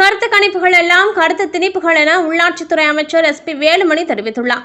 கருத்து கணிப்புகள் எல்லாம் கருத்து திணிப்புகள் என உள்ளாட்சித்துறை அமைச்சர் எஸ்பி வேலுமணி தெரிவித்துள்ளார்.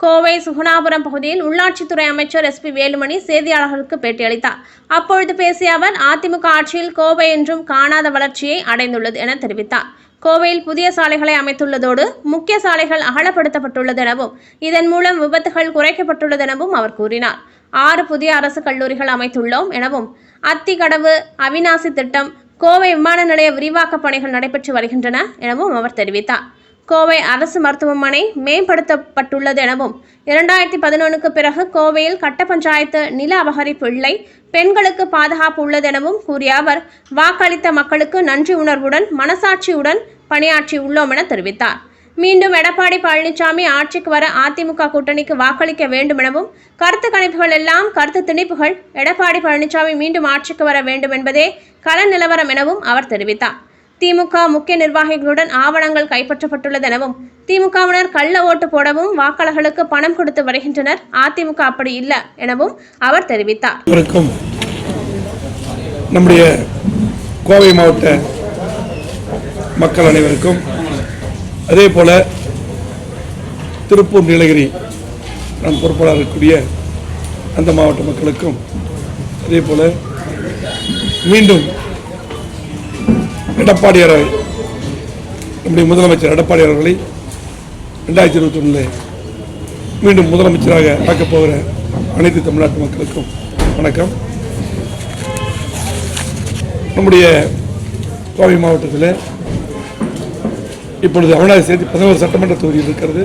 கோவை சுகுணாபுரம் பகுதியில் உள்ளாட்சித்துறை அமைச்சர் எஸ்பி வேலுமணி செய்தியாளர்களுக்கு பேட்டியளித்தார். அப்பொழுது பேசிய அவர் அதிமுக ஆட்சியில் கோவை என்றும் காணாத வளர்ச்சியை அடைந்துள்ளது என தெரிவித்தார். கோவையில் புதிய சாலைகளை அமைத்துள்ளதோடு முக்கிய சாலைகள் அகலப்படுத்தப்பட்டுள்ளது எனவும் இதன் மூலம் விபத்துகள் குறைக்கப்பட்டுள்ளது எனவும் அவர் கூறினார். ஆறு புதிய அரசு கல்லூரிகள் அமைத்துள்ளோம் எனவும் அத்திக்கடவு அவிநாசி திட்டம் கோவை விமான நிலைய விரிவாக்கப் பணிகள் நடைபெற்று வருகின்றன எனவும் அவர் தெரிவித்தார். கோவை அரசு மருத்துவமனை மேம்படுத்தப்பட்டுள்ளது எனவும் இரண்டாயிரத்தி பதினொன்றுக்கு பிறகு கோவையில் கட்ட பஞ்சாயத்து நில அபகரிப்பு இல்லை பெண்களுக்கு பாதுகாப்பு உள்ளது எனவும் கூறிய அவர் வாக்களித்த மக்களுக்கு நன்றி உணர்வுடன் மனசாட்சியுடன் பணியாற்றி உள்ளோம் என தெரிவித்தார். மீண்டும் எடப்பாடி பழனிசாமி ஆட்சிக்கு வர அதிமுக கூட்டணிக்கு வாக்களிக்க வேண்டும் எனவும் கருத்து கணிப்புகள் எல்லாம் கருத்து திணிப்புகள் எடப்பாடி பழனிசாமி மீண்டும் ஆட்சிக்கு வர வேண்டும் என்பதே கள நிலவரம் எனவும் அவர் தெரிவித்தார். திமுக முக்கிய நிர்வாகிகளுடன் ஆவணங்கள் கைப்பற்றப்பட்டுள்ளது எனவும் திமுகவினர் கள்ள ஓட்டு போடவும் வாக்காளர்களுக்கு பணம் கொடுத்து வருகின்றனர். அதிமுக அப்படி இல்லை எனவும் அவர் தெரிவித்தார். நம்முடைய கோவை மாவட்ட மக்கள் அனைவருக்கும் அதே போல் திருப்பூர் நீலகிரி நான் பொறுப்பாளர் இருக்கக்கூடிய அந்த மாவட்ட மக்களுக்கும் அதே போல் மீண்டும் எடப்பாடியாரை நம்முடைய முதலமைச்சர் எடப்பாடி அவர்களை ரெண்டாயிரத்தி இருபத்தி ஒன்றில் மீண்டும் முதலமைச்சராக ஆக்கப் போகிற அனைத்து தமிழ்நாட்டு மக்களுக்கும் வணக்கம். நம்முடைய கோவை மாவட்டத்தில் இப்பொழுது அவனாக சேர்த்து பதினோரு சட்டமன்ற தொகுதியில் இருக்கிறது.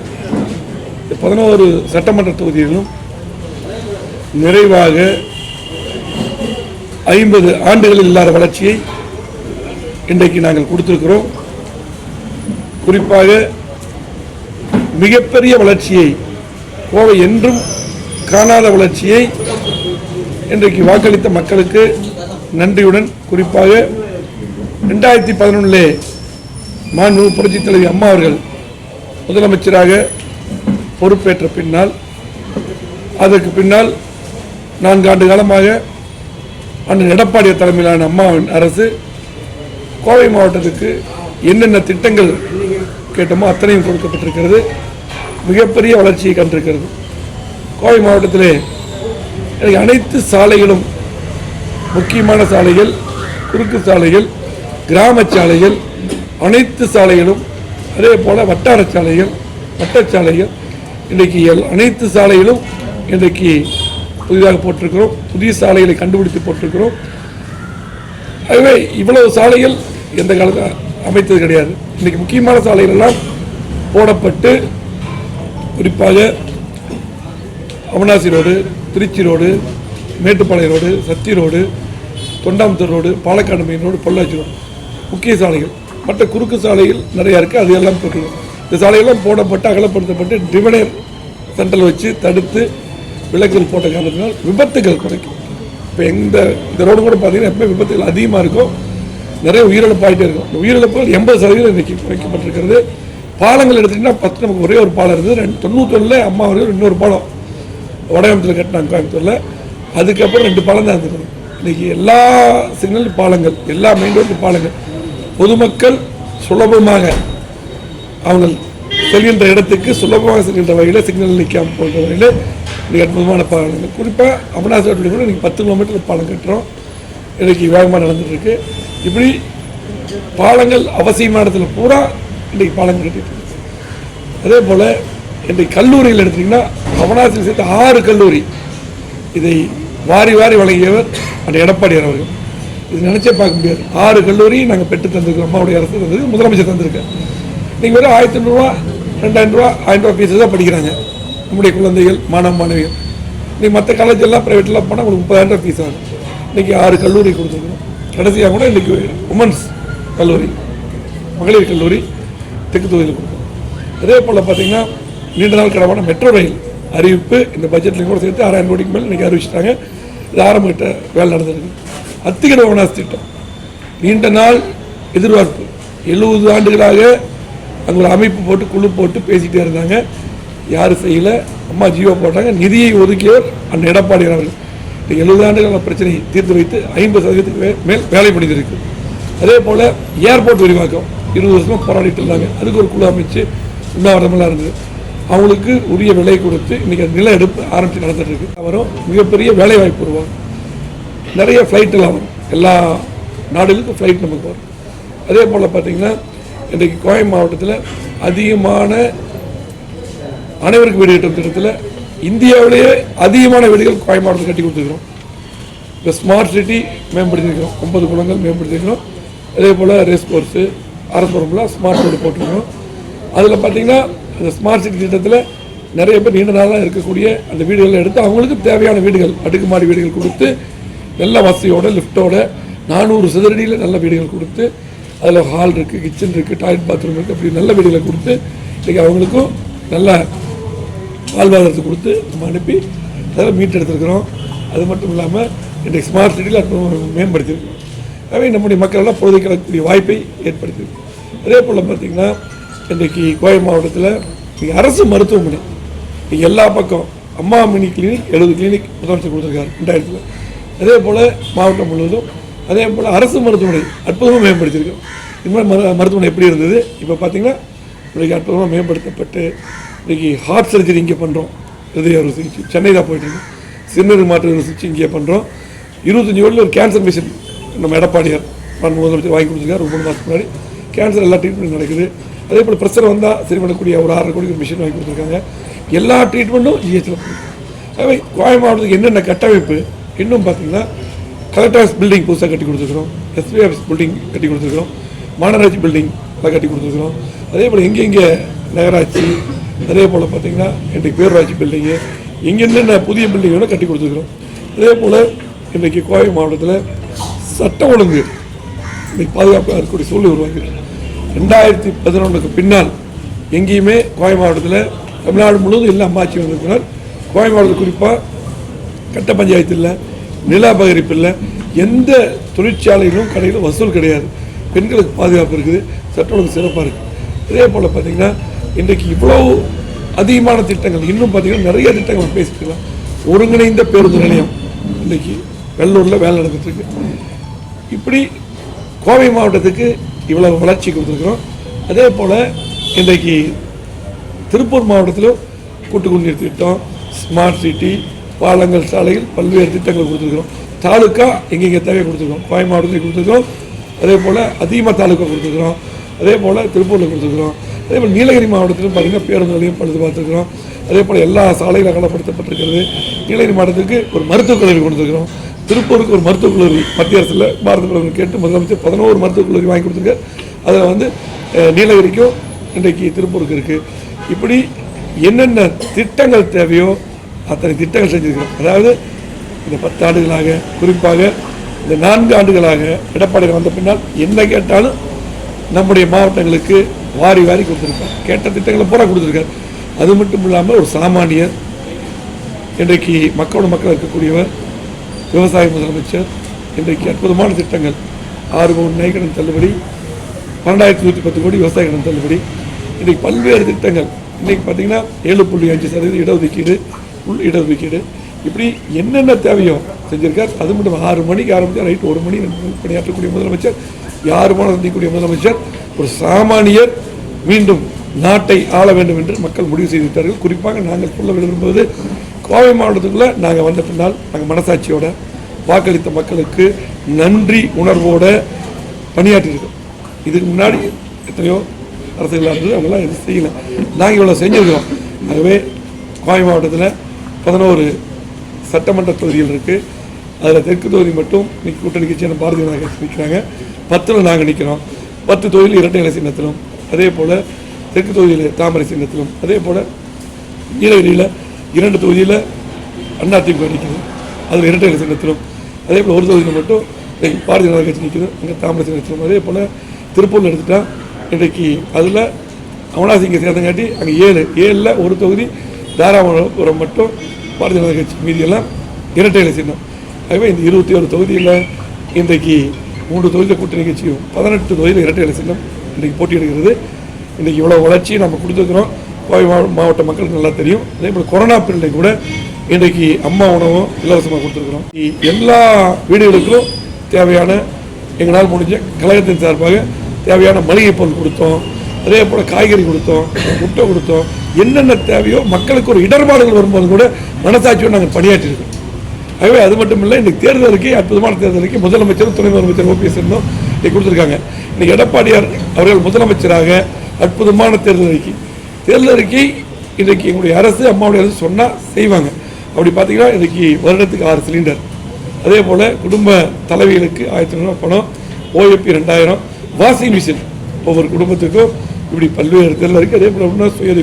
பதினோரு சட்டமன்ற தொகுதியிலும் நிறைவாக ஐம்பது ஆண்டுகளில் இல்லாத வளர்ச்சியை இன்றைக்கு நாங்கள் கொடுத்திருக்கிறோம். குறிப்பாக மிகப்பெரிய வளர்ச்சியை கோவை என்றும் காணாத வளர்ச்சியை இன்றைக்கு வாக்களித்த மக்களுக்கு நன்றியுடன் குறிப்பாக ரெண்டாயிரத்தி பதினொன்றிலே மாண்பு புரட்சி தலைவி அம்மா அவர்கள் முதலமைச்சராக பொறுப்பேற்ற பின்னால் அதற்கு பின்னால் நான்கு ஆண்டு காலமாக அண்ணன் எடப்பாடி தலைமையிலான அம்மாவின் அரசு கோவை மாவட்டத்துக்கு என்னென்ன திட்டங்கள் கேட்டோமோ அத்தனையும் கொடுக்கப்பட்டிருக்கிறது. மிகப்பெரிய வளர்ச்சியை கண்டிருக்கிறது. கோவை மாவட்டத்திலே எனக்கு அனைத்து சாலைகளும் முக்கியமான சாலைகள் குறுக்கு சாலைகள் கிராம சாலைகள் அனைத்து சாலைகளும் அதே போல் வட்டார சாலைகள் வட்டச்சாலைகள் இன்றைக்கு எல் அனைத்து சாலைகளும் இன்றைக்கு புதிதாக போட்டிருக்கிறோம் புதிய சாலைகளை கண்டுபிடித்து போட்டிருக்கிறோம். ஆகவே இவ்வளவு சாலைகள் எந்த காலத்தில் அமைத்தது கிடையாது. இன்றைக்கி முக்கியமான சாலைகளெல்லாம் போடப்பட்டு குறிப்பாக Avanashi road Tiruchi road Mettupalayam road Sathy road Thondamuthur road Palakkad main road Pollachi road முக்கிய சாலைகள். மற்ற குறுக்கு சாலையில் நிறையா இருக்குது அது எல்லாம் போட்டுருக்கோம் இந்த சாலையெல்லாம் போடப்பட்டு அகலப்படுத்தப்பட்டு டிவைடர் சென்டரில் வச்சு தடுத்து விளக்குகள் போட்ட காரணத்தினால் விபத்துகள் குறைக்கும். இப்போ எந்த இந்த ரோடு கூட பார்த்தீங்கன்னா எப்போ விபத்துகள் அதிகமாக இருக்கும். நிறைய உயிரிழப்பாயிட்டே இருக்கும். இந்த உயிரிழப்புகள் எண்பது சதவீதம் இன்றைக்கி குறைக்கப்பட்டிருக்கிறது. பாலங்கள் எடுத்துக்கிட்டால் பத்து நமக்கு ஒரே ஒரு பாலம் இருந்தது ரெண்டு தொண்ணூத்தொன்னில் அம்மா அவர்கள் இன்னொரு பாலம் வடகமத்தில் கட்டினாங்க கோயம்புத்தூரில். அதுக்கப்புறம் ரெண்டு பாலம் தான் இருந்தது. இன்றைக்கி எல்லா சிக்னல் பாலங்கள் எல்லா மெயின் ரோட்டு பாலங்கள் பொதுமக்கள் சுலபமாக அவங்கள் செல்கின்ற இடத்துக்கு சுலபமாக செல்கின்ற வகையில் சிக்னல் நிற்காம போன்ற வகையில் இன்றைக்கி அற்புதமான பாலங்கள். குறிப்பாக அமர்நாத் ரோட்டில் கூட இன்றைக்கி பத்து கிலோமீட்டர் பாலம் கட்டுறோம். இன்றைக்கி வேகமாக நடந்துட்டு இப்படி பாலங்கள் அவசியமான இடத்துல பூரா இன்றைக்கி பாலங்கள் கட்டிட்டு அதே போல் இன்றைக்கு கல்லூரியில் எடுத்திங்கன்னா அவனாசியில் சேர்த்து ஆறு கல்லூரி இதை வாரி வாரி வழங்கியவர் அந்த எடப்பாடியார் அவர்கள். இது நினச்சே பார்க்க முடியாது. ஆறு கல்லூரி நாங்கள் பெற்று தந்திருக்கோம் அம்மாவுடைய அரசு தந்தது முதலமைச்சர் தந்திருக்கேன் நீங்கள் வெறும் ஆயிரத்தி ஐநூறுரூவா ரெண்டாயிரம் ரூபா ஆயிரம் ரூபா ஃபீஸு தான் படிக்கிறாங்க. நம்முடைய குழந்தைகள் மாணவ மாணவிகள். நீங்கள் மற்ற காலேஜ் எல்லாம் ப்ரைவேட்லாம் போனால் உங்களுக்கு முப்பதாயிரம் ரூபா ஃபீஸ் ஆகும். இன்றைக்கி ஆறு கல்லூரி கொடுத்துருக்கோம். கடைசியாக கூட இன்றைக்கி உமன்ஸ் கல்லூரி மகளிர் கல்லூரி தெற்கு தொகுதியில் கொடுக்கும் அதே போல் பார்த்தீங்கன்னா நீண்ட நாள் கடமான மெட்ரோ ரயில் அறிவிப்பு இந்த பட்ஜெட்டில் கூட சேர்த்து ஆறாயிரம் கோடிக்கு மேல் இன்றைக்கி அறிவிச்சிட்டாங்க. இது ஆரம்பிக்கிட்ட வேலை நடந்திருக்கு. அத்திகர ஓனாஸ் திட்டம் நீண்ட நாள் எதிர்பார்ப்பு. எழுபது ஆண்டுகளாக அங்கே ஒரு அமைப்பு போட்டு குழு போட்டு பேசிகிட்டே இருந்தாங்க. யாரும் செய்யலை. அம்மா ஜீவோ போட்டாங்க. நிதியை ஒதுக்கியவர் அந்த எடப்பாடி அவர்கள். இந்த எழுபது ஆண்டுகளான பிரச்சனையை தீர்த்து வைத்து ஐம்பது சதவீதத்துக்கு மேல் வேலை பண்ணியிருக்கு அதே போல் ஏர்போர்ட் விரிவாக்கம். இருபது வருஷமாக போராடிட்டு இருந்தாங்க. அதுக்கு ஒரு குழு அமைச்சு உண்ணாவிரதமெல்லாம் இருந்தது. அவங்களுக்கு உரிய விலை கொடுத்து இன்றைக்கி நில எடுப்பு ஆரம்பித்து நடந்துட்டு இருக்கு. அவரும் மிகப்பெரிய வேலை வாய்ப்பு உருவாகும் நிறைய ஃப்ளைட்டெல்லாம் வரும். எல்லா நாடுகளுக்கும் ஃப்ளைட் நமக்கு வரும் அதே போல் பார்த்தீங்கன்னா இன்றைக்கு கோயம் மாவட்டத்தில் அதிகமான அனைவருக்கும் வீடு கட்டும் திட்டத்தில் இந்தியாவிலேயே அதிகமான வீடுகள் கோயம் மாவட்டத்தில் கட்டி கொடுத்துருக்கிறோம். இந்த ஸ்மார்ட் சிட்டி மேம்படுத்திருக்கிறோம் ஒன்பது குளங்கள் மேம்படுத்திருக்கிறோம் அதே போல் ரேஸ் கோர்ஸு அரசுபுரம்லாம் ஸ்மார்ட் ரோடு போட்டிருக்கிறோம். அதில் பார்த்தீங்கன்னா அந்த ஸ்மார்ட் சிட்டி திட்டத்தில் நிறைய பேர் நீண்ட நாளாக இருக்கக்கூடிய அந்த வீடுகளை எடுத்து அவங்களுக்கு தேவையான வீடுகள் அடுக்குமாடி வீடுகள் கொடுத்து நல்ல வசதியோட லிஃப்ட்டோட நானூறு சதுரடியில் நல்ல வீடுகள் கொடுத்து அதில் ஹால் இருக்குது கிச்சன் இருக்குது டாய்லெட் பாத்ரூம் இருக்குது அப்படி நல்ல வீடுகளை கொடுத்து இன்றைக்கி அவங்களுக்கும் நல்ல வாழ்வாதாரத்தை கொடுத்து நம்ம அனுப்பி அதில் மீட்டெடுத்திருக்கிறோம் அது மட்டும் இல்லாமல் இன்றைக்கு ஸ்மார்ட் சிட்டியில் மேம்படுத்தியிருக்கோம் எனவே நம்முடைய மக்களெல்லாம் எல்லாம் வாய்ப்பை ஏற்படுத்தியிருக்கோம் அதே போல் பார்த்திங்கன்னா இன்றைக்கு கோவை மாவட்டத்தில் இன்றைக்கி அரசு மருத்துவமனை எல்லா பக்கம் அம்மா மினி கிளினிக் எழுபது கிளினிக் முதலமைச்சர் கொடுத்துருக்காரு ரெண்டாயிரத்தில். அதே போல் மாவட்டம் முழுவதும் அதே போல் அரசு மருத்துவமனை அற்புதமாக மேம்படுத்தியிருக்கோம் இது மாதிரி மரு மருத்துவமனை எப்படி இருந்தது? இப்போ பார்த்தீங்கன்னா இன்றைக்கி அற்புதமாக மேம்படுத்தப்பட்டு இன்றைக்கி ஹார்ட் சர்ஜரி இங்கே பண்ணுறோம் இதய அறுவை சிகிச்சை. சென்னையில் போயிட்டுருக்கோம் போயிட்டுருக்கு சிறுநீர் மாற்று அறுவை சிகிச்சை இங்கே பண்ணுறோம் இருபத்தஞ்சி ஓடில் ஒரு கேன்சர் மிஷின் நம்ம எடப்பாடியார் மாண்பு முதலமைச்சர் வாங்கி கொடுத்துருக்காரு. ஒரு மூணு மாதத்துக்கு முன்னாடி. கேன்சர் எல்லா ட்ரீட்மெண்ட் நடக்குது. அதே போல் பிரச்சனை வந்தால் சரி பண்ணக்கூடிய ஒரு ஆறரை கோடி ஒரு மிஷின் வாங்கி கொடுத்துருக்காங்க. எல்லா ட்ரீட்மெண்ட்டும் ஜிஹெச்சில் மாதிரி கோயம்பு மாவட்டத்துக்கு என்னென்ன கட்டமைப்பு இன்னும் பார்த்தீங்கன்னா கலெக்டர் ஆஃபீஸ் பில்டிங் புதுசாக கட்டி கொடுத்துருக்குறோம். எஸ்பி ஆஃபீஸ் பில்டிங் கட்டி கொடுத்துருக்குறோம். மாநகராட்சி பில்டிங் எல்லாம் கட்டி கொடுத்துருக்குறோம். அதே போல் எங்கெங்கே நகராட்சி அதே போல் பார்த்தீங்கன்னா இன்றைக்கு பேரூராட்சி பில்டிங்கு எங்கே என்னென்ன புதிய பில்டிங் வேணும் கட்டி கொடுத்துருக்குறோம். அதே போல் இன்றைக்கு கோவை மாவட்டத்தில் சட்ட ஒழுங்கு இன்றைக்கி பாதுகாப்பாக இருக்கக்கூடிய சூழ்நிலை உருவாக்கியிருக்கு ரெண்டாயிரத்தி பதினொன்றுக்கு பின்னால் எங்கேயுமே கோவை மாவட்டத்தில் தமிழ்நாடு முழுவதும் எல்லா அம்மாச்சி வந்திருக்கிறார் கோவை மாவட்டத்தில் குறிப்பாக கட்ட பஞ்சாயத்து இல்லை. நில அபகரிப்பு இல்லை எந்த தொழிற்சாலையிலும் கடையிலும் வசூல் கிடையாது. பெண்களுக்கு பாதுகாப்பு இருக்குது சட்ட ஒழுங்கு சிறப்பாக இருக்குது. இதே போல் பார்த்திங்கன்னா இன்றைக்கு இவ்வளோ அதிகமான திட்டங்கள் இன்னும் பார்த்திங்கன்னா நிறைய திட்டங்கள் பேசிக்கலாம். ஒருங்கிணைந்த பேருந்து நிலையம் இன்றைக்கி வெள்ளூரில் வேலை நடந்துட்டு இப்படி கோவை மாவட்டத்துக்கு இவ்வளவு வளர்ச்சி கொடுத்துருக்குறோம். அதே போல் இன்றைக்கு திருப்பூர் மாவட்டத்திலும் கூட்டுக்குடிநீர் திட்டம் ஸ்மார்ட் சிட்டி பாலங்கள் சாலைகள் பல்வேறு திட்டங்கள் கொடுத்துருக்குறோம். தாலுக்கா எங்கெங்கே தேவை கொடுத்துருக்கோம் கோவை மாவட்டத்தில் கொடுத்துருக்கோம் அதே போல் அதிகமாக தாலுக்கா கொடுத்துருக்குறோம். அதே போல் திருப்பூரில் கொடுத்துருக்குறோம். அதே போல் நீலகிரி மாவட்டத்திலும் பார்த்திங்கன்னா பேருந்து நிலையம் பழுது பார்த்துருக்குறோம். அதே போல் எல்லா சாலையில் அகலப்படுத்தப்பட்டிருக்கிறது. நீலகிரி மாவட்டத்துக்கு ஒரு மருத்துவக் கல்லூரி கொடுத்துருக்குறோம். திருப்பூருக்கு ஒரு மருத்துவக் கல்லூரி மத்திய அரசில் பாரத பிரதமர் கேட்டு முதலமைச்சர் பதினோரு மருத்துவக் கல்லூரி வாங்கி கொடுத்துருக்காரு அதில் வந்து நீலகிரிக்கும் இன்றைக்கு திருப்பூருக்கு இருக்குது இப்படி என்னென்ன திட்டங்கள் தேவையோ அத்தனை திட்டங்கள் செஞ்சுருக்கிறோம். அதாவது இந்த பத்து ஆண்டுகளாக குறிப்பாக இந்த நான்கு ஆண்டுகளாக எடப்பாடி வந்த பின்னால் என்ன கேட்டாலும் நம்முடைய மாவட்டங்களுக்கு வாரி வாரி கொடுத்துருக்கார் கேட்ட திட்டங்களை பூரா கொடுத்துருக்காரு. அது மட்டும் இல்லாமல் ஒரு சாமானியர் இன்றைக்கு மக்களோட மக்கள் இருக்கக்கூடியவர் விவசாய முதலமைச்சர் இன்றைக்கு அற்புதமான திட்டங்கள். ஆறு கோடி நகை தள்ளுபடி பன்னெண்டாயிரத்தி நூற்றி பத்து கோடி விவசாய கடன் தள்ளுபடி. இன்றைக்கு பல்வேறு திட்டங்கள். இன்றைக்கி பார்த்தீங்கன்னா ஏழு புள்ளி அஞ்சு சதவீதம் இடஒதுக்கீடு உள் இடஒதுக்கீடு இப்படி என்னென்ன தேவையோ செஞ்சிருக்கார். அது மட்டும் ஆறு மணிக்கு ஆரம்பித்தால் நைட்டு ஒரு மணி ரெண்டு மணி பணியாற்றக்கூடிய முதலமைச்சர் யாருமான சந்திக்கக்கூடிய முதலமைச்சர் ஒரு சாமானியர் மீண்டும் நாட்டை ஆள வேண்டும் என்று மக்கள் முடிவு செய்திருக்கிறார்கள் குறிப்பாக நாங்கள் சொல்ல விரும்புவது கோவை மாவட்டத்துக்குள்ளே நாங்கள் வந்த பின்னால் நாங்கள் மனசாட்சியோட வாக்களித்த மக்களுக்கு நன்றி உணர்வோடு பணியாற்றியிருக்கோம். இதுக்கு முன்னாடி எத்தனையோ அரசுகளாக இருந்தது அவங்களாம் எதுவும் செய்யலை. நாங்கள் இவ்வளோ செஞ்சுருக்கோம் ஆகவே கோவை மாவட்டத்தில் பதினோரு சட்டமன்ற தொகுதிகள் இருக்குது அதில் தெற்கு தொகுதி மட்டும் இன்னைக்கு கூட்டணி கட்சியான பாரதிய ஜனதா கட்சி நிற்கிறாங்க. பத்தில் நாங்கள் நிற்கிறோம் பத்து தொகுதியில் இரட்டை இலை சின்னத்திலும் அதே போல் தெற்கு தொகுதியில் தாமரை சின்னத்திலும் அதே போல் நீலகிரியில் இரண்டு தொகுதியில் அதிமுக நிற்கிது அதில் இரட்டை இலை சின்னத்திலும் அதே போல் ஒரு தொகுதியில் மட்டும் இன்றைக்கு பாரதிய ஜனதா கட்சி நிற்கிது அங்கே தாமரை சின்னத்திலும் அதே போல் திருப்பூரில் எடுத்துட்டால் இன்றைக்கு அதில் அவனாசிங்க சேர்ந்தங்காட்டி அங்கே ஏழு ஏழில் ஒரு தொகுதி தாராபுரம் மட்டும் பாரதிய ஜனதா கட்சி மீதியெல்லாம் இரட்டையில சின்னம். ஆகவே இந்த இருபத்தி ஒரு தொகுதியில் இன்றைக்கு மூன்று தொகுதியில் கூட்டணி கட்சியும் பதினெட்டு தொகுதியில் இரட்டையில சின்னம் இன்றைக்கு போட்டியிடுகிறது. இன்றைக்கி இவ்வளோ வளர்ச்சி நம்ம கொடுத்துருக்குறோம். கோவை மாவட்ட மக்களுக்கு நல்லா தெரியும். அதே போல் கொரோனா பீரியடில் கூட இன்றைக்கு அம்மா உணவும் இலவசமாக கொடுத்துருக்குறோம். எல்லா வீடுகளுக்கும் தேவையான எங்களால் முடிஞ்ச கழகத்தின் சார்பாக தேவையான மளிகை பொருள் கொடுத்தோம். அதே போல் காய்கறி கொடுத்தோம் முட்டை கொடுத்தோம் என்னென்ன தேவையோ மக்களுக்கு ஒரு இடர்பாடுகள் வரும்போது கூட மனசாட்சியோடு நாங்கள் பணியாற்றிருக்கோம். ஆகவே அது மட்டும் இல்லை இன்றைக்கி தேர்தலுக்கு அற்புதமான தேர்தலுக்கு முதலமைச்சர் துணை முதலமைச்சர் ஓபிஎஸ் இருந்தும் இன்னைக்கு கொடுத்துருக்காங்க. இன்றைக்கி எடப்பாடியார் அவர்கள் முதலமைச்சராக அற்புதமான தேர்தல் அறிக்கை. தேர்தல் அறிக்கை இன்றைக்கு எங்களுடைய அரசு அம்மாவுடைய அரசு சொன்னால் செய்வாங்க. அப்படி பார்த்தீங்கன்னா இன்றைக்கி வருடத்துக்கு ஆறு சிலிண்டர். அதே போல் குடும்ப தலைவிகளுக்கு ஆயிரத்தி ஐநூறுரூவா பணம் ஓஎப்பி ரெண்டாயிரம் வாஷிங் மிஷின் ஒவ்வொரு குடும்பத்துக்கும் இப்படி பல்வேறு தேர்தல் இருக்குது அதே போல் இன்னும் சுயதை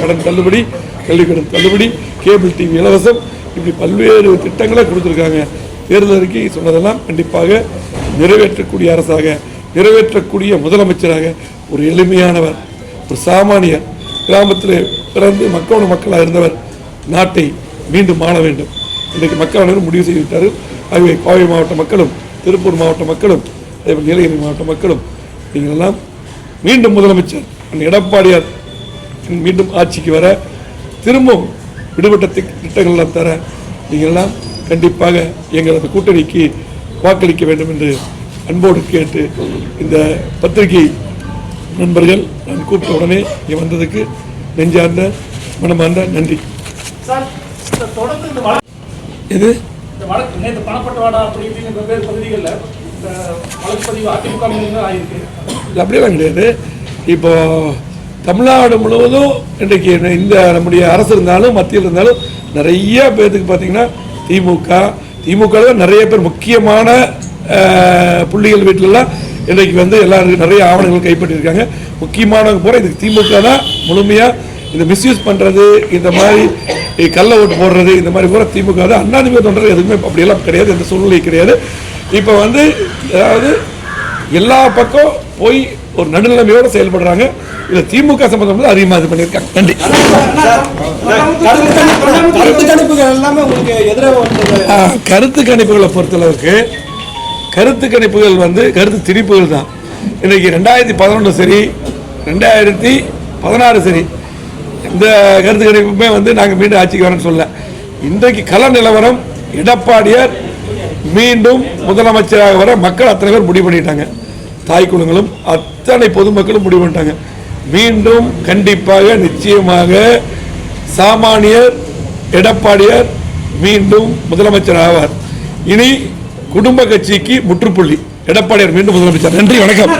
கடன் தள்ளுபடி கல்வி கடன் தள்ளுபடி கேபிள் டிவி இலவசம் இப்படி பல்வேறு திட்டங்களை கொடுத்துருக்காங்க. தேர்தல் அறிக்கை சொன்னதெல்லாம் கண்டிப்பாக நிறைவேற்றக்கூடிய அரசாக நிறைவேற்றக்கூடிய முதலமைச்சராக ஒரு எளிமையானவர் ஒரு சாமானியர் கிராமத்தில் பிறந்து மக்களோட மக்களாக இருந்தவர் நாட்டை மீண்டும் ஆள வேண்டும். இன்றைக்கு மக்கள் அனைவரும் முடிவு செய்துவிட்டார்கள் ஆகவே கோவை மாவட்ட மக்களும் திருப்பூர் மாவட்ட மக்களும் அதேபோல் நீலகிரி மாவட்ட மக்களும் நீங்கள் எல்லாம் மீண்டும் முதலமைச்சர் எடப்பாடியார் மீண்டும் ஆட்சிக்கு வர திரும்பவும் விடுபட்ட திக்- திட்டங்கள் எல்லாம் தர நீங்கள் எல்லாம் கண்டிப்பாக எங்களது கூட்டணிக்கு வாக்களிக்க வேண்டும் என்று அன்போடு கேட்டு இந்த பத்திரிகை நண்பர்கள் நான் கூப்பிட்ட உடனே இங்கே வந்ததுக்கு நெஞ்சார்ந்த மனமார்ந்த நன்றி. இது நேற்று பணப்பட்டுவாடா அப்படி இப்படின்னு வெவ்வேறு பகுதிகளில் அதிமுக ஆயிருக்கு அப்படியெல்லாம் கிடையாது. இப்போ தமிழ்நாடு முழுவதும் இன்றைக்கு இந்த நம்முடைய அரசு இருந்தாலும் மத்தியில் இருந்தாலும் நிறைய பேர்த்துக்கு பார்த்தீங்கன்னா திமுக திமுக நிறைய பேர் முக்கியமான புள்ளிகள் வீட்டிலலாம் இன்றைக்கு வந்து எல்லாருக்கும் நிறைய ஆவணங்கள் கைப்பற்றியிருக்காங்க. முக்கியமானவங்க பூரா இதுக்கு திமுக தான் முழுமையாக இந்த மிஸ்யூஸ் பண்ணுறது இந்த மாதிரி கள்ள ஓட்டு போடுறது இந்த மாதிரி பூரா திமுக தான். அண்ணாதிமுக தொண்டர் எதுவுமே அப்படியெல்லாம் கிடையாது எந்த சூழ்நிலை கிடையாது. இப்போ வந்து அதாவது எல்லா பக்கம் போய் ஒரு நடுநிலைமையோடு செயல்படுறாங்க. இதுல திமுக சம்பந்தம் வந்து அதிகமாக இது பண்ணியிருக்காங்க. நன்றி. கருத்து கணிப்புகள் பொறுத்தளவுக்கு கருத்து கணிப்புகள் வந்து கருத்து திணிப்புகள் தான். இன்னைக்கு ரெண்டாயிரத்தி பதினொன்று சரி ரெண்டாயிரத்தி பதினாறு சரி இந்த கருத்து கணிப்புமே வந்து நாங்கள் மீண்டும் ஆட்சிக்கு வரேன்னு சொல்ல இன்றைக்கு கள நிலவரம் எடப்பாடியார் மீண்டும் முதலமைச்சராக வர மக்கள் அத்தனை பேர் முடிவு பண்ணிட்டாங்க. தாய் குழுங்களும் அத்தனை பொதுமக்களும் முடிவு பண்ணிட்டாங்க. மீண்டும் கண்டிப்பாக நிச்சயமாக சாமானியர் எடப்பாடியார் மீண்டும் முதலமைச்சர் ஆவார் இனி குடும்ப கட்சிக்கு முற்றுப்புள்ளி. எடப்பாடியார் மீண்டும் முதலமைச்சர். நன்றி வணக்கம்.